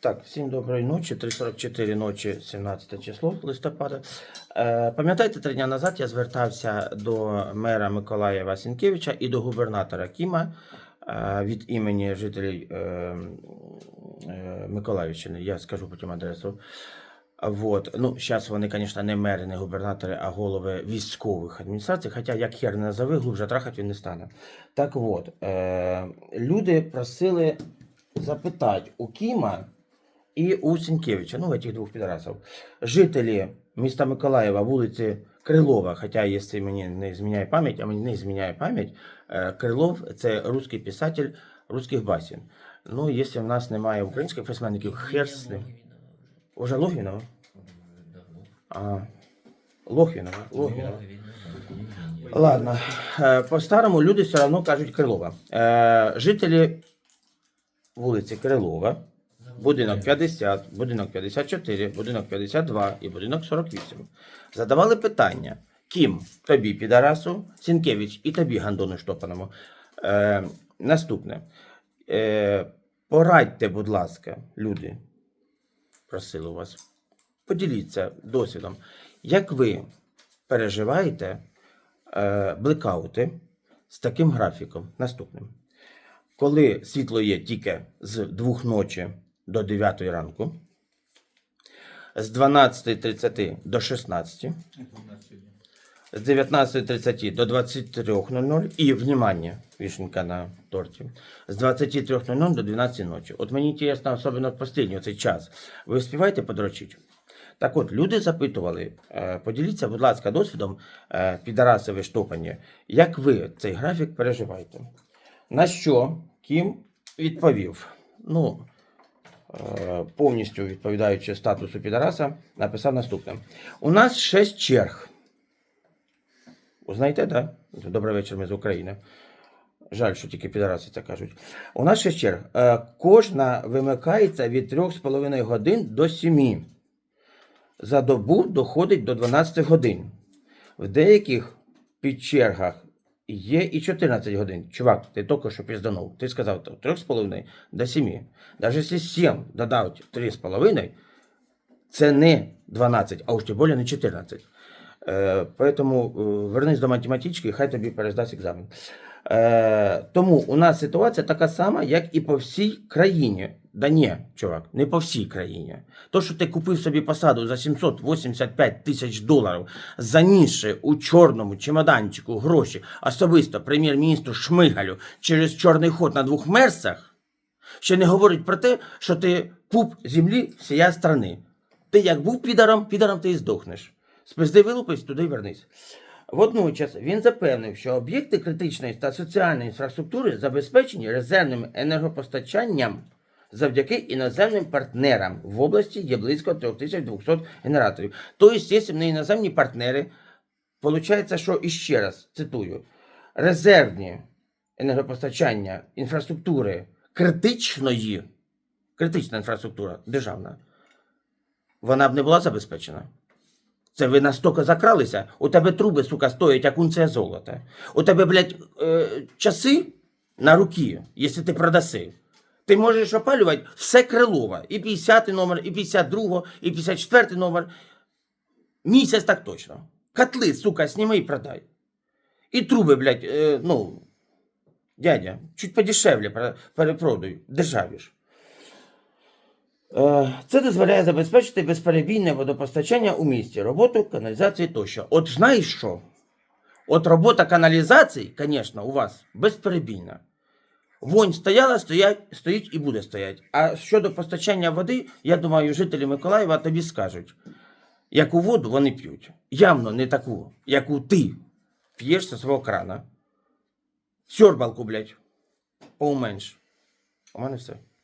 Так, всім доброї ночі. 3.44 ночі, 17 число листопада. Е, пам'ятаєте, три дні назад я звертався до мера Миколаєва Сінкевича і до губернатора Кіма е, від імені жителів е, е, Миколаївщини. Я скажу потім адресу. Вот. Ну, зараз вони, звісно, не мери, не губернатори, а голови військових адміністрацій. Хоча як хер не назови, глубже трахати він не стане. Так от, е, люди просили запитати у Кіма і у Сінкевича, ну, этих двох підрасів. Жителі міста Миколаєва, вулиці Крилова, хоча, якщо мені не зміняє пам'ять, а мені не зміняє пам'ять, е, Крилов це русський писатель русських басен. Ну, якщо в нас немає українських письменників, хер з ним. Уже Логвінова? А, Лохвінова. Лохвінова. Ладно, Е, по-старому люди все одно кажуть Крилова. Е, Жителі вулиці Крилова, будинок 50, будинок 54, будинок 52 і будинок 48 задавали питання, ким тобі, підарасу, Сінкевич і тобі, Гандону Штопаному. Е, наступне. Е, порадьте, будь ласка, люди, просили вас, поділіться досвідом, як ви переживаєте е, блекаути з таким графіком? Наступним. Коли світло є тільки з 2 ночі до 9 ранку, з 12.30 до 16, з 19.30 до 23.00 і, внимание, вишенка на торті, з 23.00 до 12 ночі. От мені інтересно, особливо в останній цей час. Ви співаєте подрочити? Так от, люди запитували, е, поділіться, будь ласка, досвідом е, підарасове штопання, як ви цей графік переживаєте? На що Кім відповів? Ну, повністю відповідаючи статусу підараса, написав наступне: У нас шість черг. Знаєте, да? Добрий вечір, ми з України. Жаль, що тільки підараси це кажуть. У нас шість черг. Е, Кожна вимикається від 3,5 годин до 7. За добу доходить до 12 годин. В деяких підчергах є і 14 годин. Чувак, ти тільки що пізданув. Ти сказав то 3,5 до 7. Навіть якщо 7 додати 3,5, це не 12, а уж тим більше не 14. Е, поэтому е, вернись до математички, хай тобі перездасть екзамен. Е, тому у нас ситуація така сама, як і по всій країні. Да ні, чувак, не по всій країні. То, що ти купив собі посаду за 785 тисяч доларів, занісши у чорному чемоданчику гроші особисто прем'єр-міністру Шмигалю через чорний ход на двох мерсах, ще не говорить про те, що ти пуп землі всія страни. Ти як був підаром, підаром ти і здохнеш. Спизди вилупись, туди вернись. Водночас він запевнив, що об'єкти критичної та соціальної інфраструктури забезпечені резервним енергопостачанням завдяки іноземним партнерам. В області є близько 3200 генераторів. Тобто, якщо не іноземні партнери, виходить, що іще раз цитую: резервні енергопостачання інфраструктури критичної, критична інфраструктура державна, вона б не була забезпечена. Це ви настільки закралися, у тебе труби, сука, стоять, як унція золота. У тебе, блядь, е, часи на руки, якщо ти продаси. Ти можеш опалювати все Крилова. І 50 номер, і 52, і 54 номер. Місяць так точно. Котли, сука, сніми і продай. І труби, блядь, е, ну, дядя, чуть подешевле пере- перепродай, дешевле ж. Е, Це дозволяє забезпечити безперебійне водопостачання у місті, роботу каналізації тощо. От знаєш що? От робота каналізації, звісно, у вас безперебійна. Вонь стояла, стоять, стоїть і буде стояти. А щодо постачання води, я думаю, жителі Миколаєва тобі скажуть, яку воду вони п'ють. Явно не таку, яку ти п'єш зі свого крана. Сьорбалку, блядь, поуменш. У мене все.